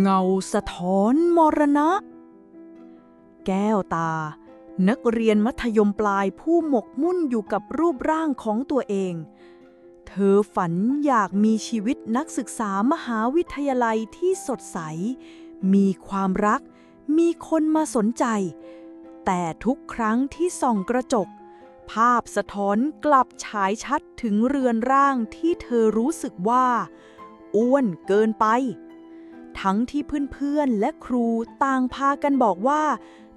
เงาสะท้อนมรณะ แก้วตา นักเรียนมัธยมปลายผู้หมกมุ่นอยู่กับรูปร่างของตัวเอง เธอฝันอยากมีชีวิตนักศึกษามหาวิทยาลัยที่สดใส มีความรัก มีคนมาสนใจ แต่ทุกครั้งที่ส่องกระจก ภาพสะท้อนกลับฉายชัดถึงเรือนร่างที่เธอรู้สึกว่า อ้วนเกินไป ทั้งที่เพื่อนๆและครูต่างพากันบอกว่า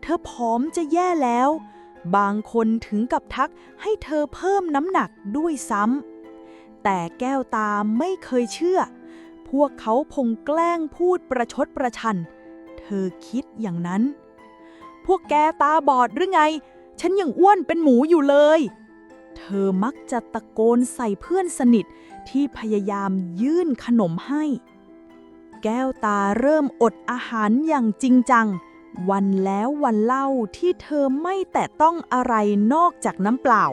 เธอผอมจะแย่แล้ว บางคนถึงกับทักให้เธอเพิ่มน้ำหนักด้วยซ้ำแต่แก้วตาไม่เคยเชื่อ พวกเขาพงแกล้งพูดประชดประชัน เธอคิดอย่างนั้น พวกแกตาบอดหรือไง ฉันยังอ้วนเป็นหมูอยู่เลย เธอมักจะตะโกนใส่เพื่อนสนิทที่พยายามยื่นขนมให้ แก้วตาเริ่มอดอาหารอย่างจริงจัง วันแล้ววันเล่าที่เธอไม่แตะต้องอะไรนอกจากน้ำเปล่า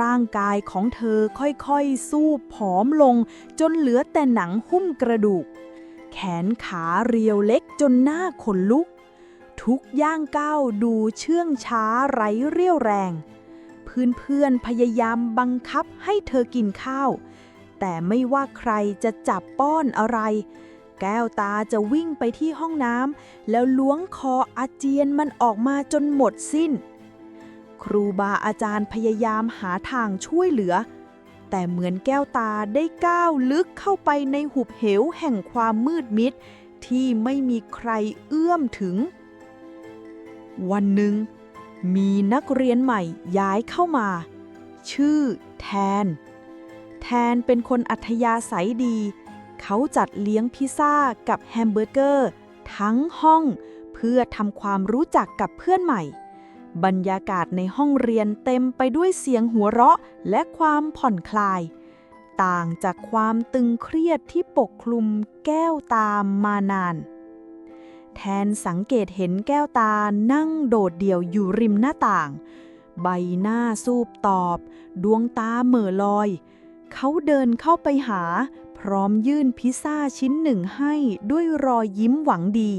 ร่างกายของเธอค่อยๆ สู้ผอมลงจนเหลือแต่หนังหุ้มกระดูก แขนขาเรียวเล็กจนหน้าขนลุก ทุกย่างก้าวดูเชื่องช้าไร้เรี่ยวแรงเพื่อนๆพยายามบังคับให้เธอกินข้าว แต่ไม่ว่าใครจะจับป้อนอะไร แก้วตาจะวิ่งไปที่ห้องน้ำแล้วล้วงคออาเจียนมันออกมาจนหมดสิ้น ครูบาอาจารย์พยายามหาทางช่วยเหลือ แต่เหมือนแก้วตาได้ก้าวลึกเข้าไปในหุบเหวแห่งความมืดมิด ที่ไม่มีใครเอื้อมถึง วันหนึ่ง มีนักเรียนใหม่ย้ายเข้ามา ชื่อแทน แทนเป็นคนอัธยาศัยดี เขาจัดเลี้ยงพิซซ่ากับแฮมเบอร์เกอร์ ทั้งห้อง เพื่อทำความรู้จักกับเพื่อนใหม่ บรรยากาศในห้องเรียนเต็มไปด้วยเสียงหัวเราะและความผ่อนคลาย ต่างจากความตึงเครียดที่ปกคลุมแก้วตามมานาน แทนสังเกตเห็นแก้วตานั่งโดดเดี่ยวอยู่ริมหน้าต่าง ใบหน้าสูบตอบ ดวงตาเหม่อลอย เขาเดินเข้าไปหา ร้อมยื่นพิซซ่าชิ้นหนึ่งให้ด้วยรอยยิ้มหวังดี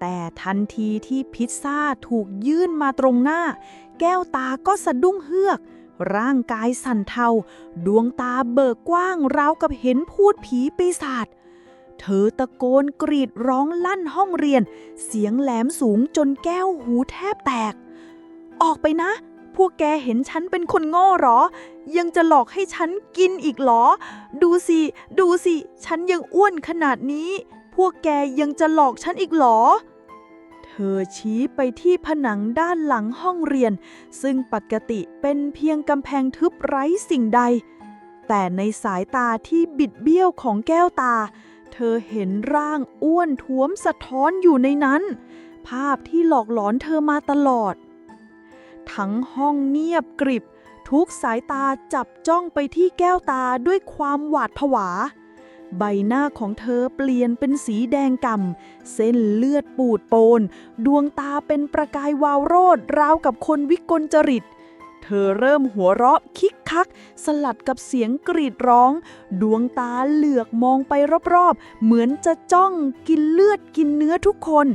แต่ทันทีที่พิซซ่าถูกยื่นมาตรงหน้า แก้วตาก็สะดุ้งเฮือก ร่างกายสั่นเทา ดวงตาเบิกกว้างราวกับเห็นพูดผีปีศาจเธอตะโกนกรีดร้องลั่นห้องเรียน เสียงแหลมสูงจนแก้วหูแทบแตก ออกไปนะ พวกแกเห็นฉันเป็นคนโง่หรอ ยังจะหลอกให้ฉันกินอีกหรอ ดูสิ ดูสิ ฉันยังอ้วนขนาดนี้ พวกแกยังจะหลอกฉันอีกหรอ เธอชี้ไปที่ผนังด้านหลังห้องเรียน ซึ่งปกติเป็นเพียงกำแพงทึบไร้สิ่งใด แต่ในสายตาที่บิดเบี้ยวของแก้วตา เธอเห็นร่างอ้วนท้วมสะท้อนอยู่ในนั้น ภาพที่หลอกหลอนเธอมาตลอด ทั้งห้องเงียบกริบ ทุกสายตาจับจ้องไปที่แก้วตาด้วยความหวาดผวา ใบหน้าของเธอเปลี่ยนเป็นสีแดงก่ำเส้นเลือดปูดโปน ดวงตาเป็นประกายวาวโรดราวกับคนวิกลจริตเธอเริ่มหัวเราะคิกคัก สลัดกับเสียงกรีดร้อง ดวงตาเหลือกมองไปรอบๆ เหมือนจะจ้องกินเลือดกินเนื้อทุกคน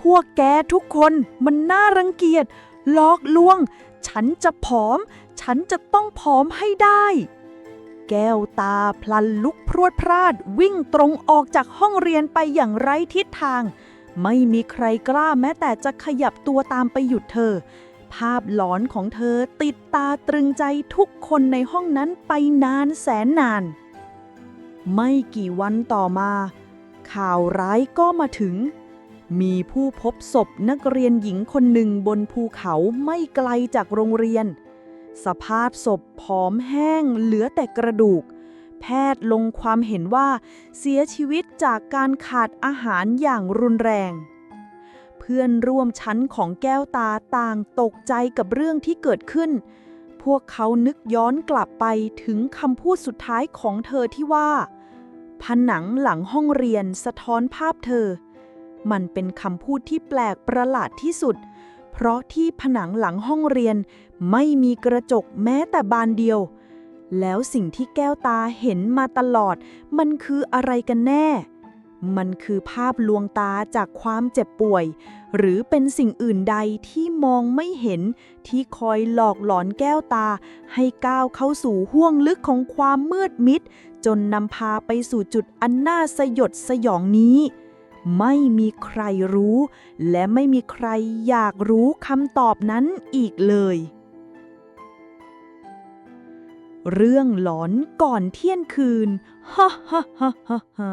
พวกแกทุกคนมันน่ารังเกียจ ลอกลวง ฉันจะผอม ฉันจะต้องผอมให้ได้ แก้วตาพลันลุกพรวดพราดวิ่งตรงออกจากห้องเรียนไปอย่างไร้ทิศทาง ไม่มีใครกล้าแม้แต่จะขยับตัวตามไปหยุดเธอ ภาพหลอนของเธอติดตาตรึงใจทุกคนในห้องนั้นไปนานแสนนาน ไม่กี่วันต่อมา ข่าวร้ายก็มาถึง มีผู้พบศพนักเรียนหญิงคนหนึ่งบนภูเขาไม่ไกลจากโรงเรียน สภาพศพผอมแห้งเหลือแต่กระดูก แพทย์ลงความเห็นว่า เสียชีวิตจากการขาดอาหารอย่างรุนแรง เพื่อนร่วมชั้นของแก้วตาต่างตกใจกับเรื่องที่เกิดขึ้น พวกเขานึกย้อนกลับไปถึงคำพูดสุดท้ายของเธอที่ว่า ผนังหลังห้องเรียนสะท้อนภาพเธอ มันเป็นคำพูดที่แปลกประหลาดที่สุด เพราะที่ผนังหลังห้องเรียนไม่มีกระจกแม้แต่บานเดียว แล้วสิ่งที่แก้วตาเห็นมาตลอด มันคืออะไรกันแน่ มันคือภาพลวงตาจากความเจ็บป่วย หรือเป็นสิ่งอื่นใดที่มองไม่เห็นที่คอยหลอกหลอนแก้วตา ให้ก้าวเข้าสู่ห้วงลึกของความมืดมิด จนนำพาไปสู่จุดอันน่าสยดสยองนี้ ไม่มีใครรู้ และไม่มีใครอยากรู้คำตอบนั้นอีกเลย เรื่องหลอนก่อนเที่ยงคืนฮ่าฮ่าฮ่าฮ่า